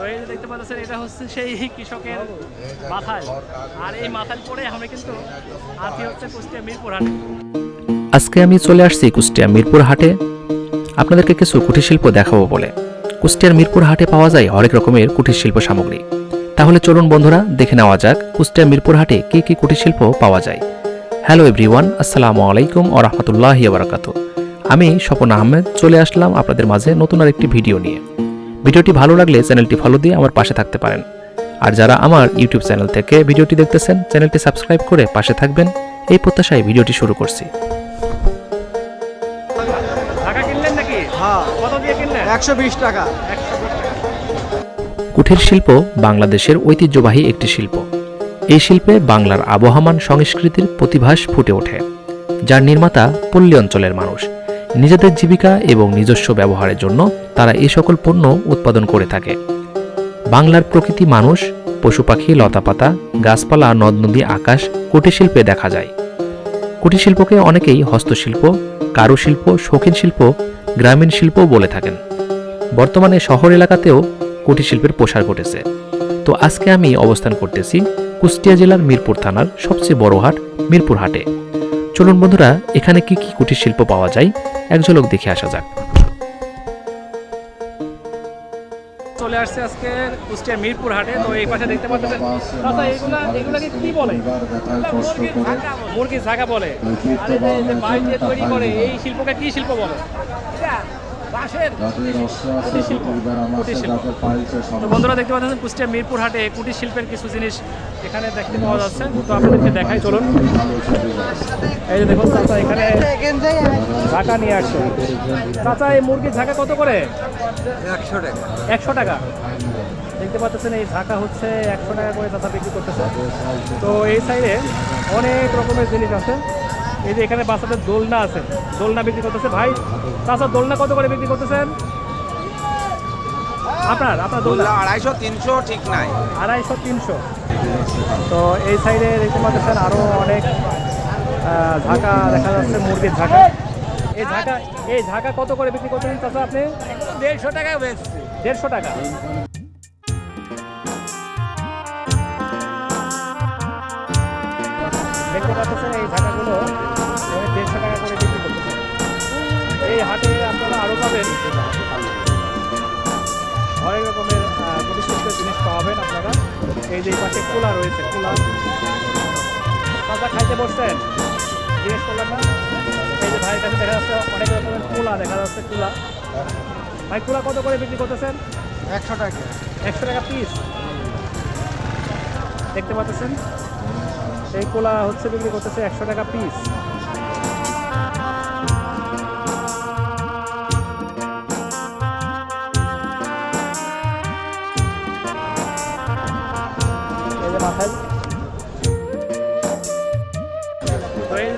তো এই দেখতে পাচ্ছেন, এটা হচ্ছে সেই কৃষকের আর এই পরে কিন্তু আছি হচ্ছে কুষ্টিয়া মিরপুর হাটে। আজকে আমি চলে আসছি কুষ্টিয়া মিরপুর হাটে। আপনাদেরকে কিছু কুটির শিল্প দেখাবো বলে। কুষ্টিয়ার মিরপুর হাটে পাওয়া যায় হরেক রকমের কুটির শিল্প সামগ্রী। তাহলে চলুন বন্ধুরা, দেখে নেওয়া যাক কুষ্টিয়া মিরপুর হাটে কি কি কুটির শিল্প পাওয়া যায়। হ্যালো এভরিওয়ান আসসালামু আলাইকুম ও রহমতুল্লাহ আমি স্বপন আহমেদ, চলে আসলাম আপনাদের মাঝে নতুন আরেকটি ভিডিও নিয়ে। ভিডিওটি ভালো লাগলে চ্যানেলটি ফলো দিয়ে আমার পাশে থাকতে পারেন। আর যারা আমার ইউটিউব চ্যানেল থেকে ভিডিওটি দেখতেছেন চ্যানেলটি সাবস্ক্রাইব করে পাশে থাকবেন। এই প্রত্যাশায় ভিডিওটি শুরু করছি। ঢাকা কিনলেন নাকি? হ্যাঁ। কুঠির শিল্প বাংলাদেশের ঐতিহ্যবাহী একটি শিল্প। এই শিল্পে বাংলার আবহমান সংস্কৃতির প্রতিভাস ফুটে ওঠে যার নির্মাতা পল্লী অঞ্চলের মানুষ। নিজেদের জীবিকা এবং নিজস্ব ব্যবহারের জন্য তারা এই সকল পণ্য উৎপাদন করে থাকে। বাংলার প্রকৃতি মানুষ, পশু পাখি, লতাপাতা, গাছপালা নদ নদী আকাশ কুটির শিল্পে দেখা যায়। কুটির শিল্পকে অনেকেই হস্তশিল্প, কারুশিল্প, শৌখিন শিল্প, গ্রামীণ শিল্প বলে থাকেন। বর্তমানে শহর এলাকাতেও কুটির শিল্পের প্রসার ঘটেছে। তো আজকে আমি অবস্থান করতেছি কুষ্টিয়া জেলার মিরপুর থানার সবচেয়ে বড় হাট মিরপুর হাটে। চলুন বন্ধুরা, এখানে কি কি কুটির শিল্প পাওয়া যায়? এক ঝলক দেখে আসা যাক। চলে আসছে আজকে কুষ্টিয়া মিরপুর হাটে। তো এই পাশে দেখতে পাচ্ছেন দাদা এগুলা এগুলাকে কি বলে? মুরগির ঝাঁকা বলে। আর যে- মাছ দিয়ে তৈরি করে, এই শিল্পকে কি শিল্প বলে? বাঁশের কুটির শিল্প। কুটির শিল্প। তো বন্ধুরা দেখতে পাচ্ছেন কুষ্টিয়া মিরপুর হাটে কুটির শিল্পের কিছু জিনিস এখানে দেখতে পাওয়া যাচ্ছে। তো আপনাদেরকে দেখাই চলুন। এই যে দেখুন চাচা এখানে ঝাঁকা নিয়ে আসছে। চাচা এই মুরগির ঝাঁকা কত করে? একশো টাকা। একশো টাকা। দেখতে পাচ্ছেন এই ঢাকা হচ্ছে একশো টাকা করে চাচা বিক্রি করতেছে। তো এই সাইডে অনেক রকমের জিনিস আছে। এই যে এখানে বাচ্চাদের দোলনা আছে। দোলনা বিক্রি করতেছে ভাই। চাচা দোলনা কত করে বিক্রি করতেছেন? আপনার আপনার দোলনা? আড়াইশো তিনশো ঠিক নাই। আড়াইশো তিনশো। তো এই সাইডে দেখতে পাচ্ছেন আরও অনেক আহ, ঝাঁকা দেখা যাচ্ছে মুরগির ঝাঁকা। এই ঝাঁকা এই ঝাঁকা কত করে বিক্রি করতেছেন চাচা আপনি? দেড়শো টাকা বেচছি। দেড়শো টাকা। দেখতে পাচ্ছেন এই ঝাঁকাগুলো দেড়শো টাকা করে বিক্রি করতেছে এই হাটে আপনারা আরও পাবেন। হরেক রকমের প্রতিষ্ঠিত জিনিস পাবেন আপনারা। এই যে পাশে কুলা রয়েছে কুলা। চাচা খাইতে বসছেন। জিজ্ঞেস করলাম না এই যে ভাইয়ের কাছে দেখা যাচ্ছে অনেক রকমের কুলা দেখা যাচ্ছে কুলা। ভাই কুলা কত করে বিক্রি করতেছেন? একশো টাকা। একশো টাকা পিস দেখতে পাচ্ছেন? এই কোলা হচ্ছে বিক্রি করতেছে একশো টাকা পিস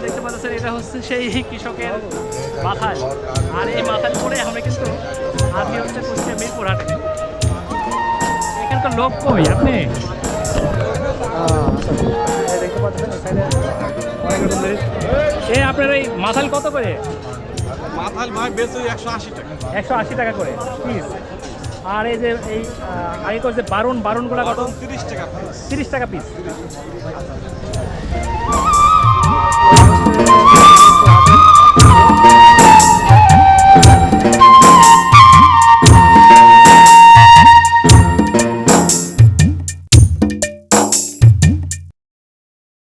দেখতে এটা হচ্ছে সেই কৃষকের মাথায়। আর এই মাথায় পরে আমরা কিন্তু আজকে হচ্ছে কুষ্টিয়া মিরপুর হাটে। এখানকার লোক কই আপনি? দেখতে পাচ্ছেন এখানে অনেক রকম জিনিস। এই আপনার এই মাথাল কত করে? মাথাল ভাই বেচে একশো আশি টাকা। একশো আশি টাকা করে পিস আর এই যে এই আহ, আগে করে যে বারুন বারুনগুলো কত? তিরিশ টাকা তিরিশ টাকা পিস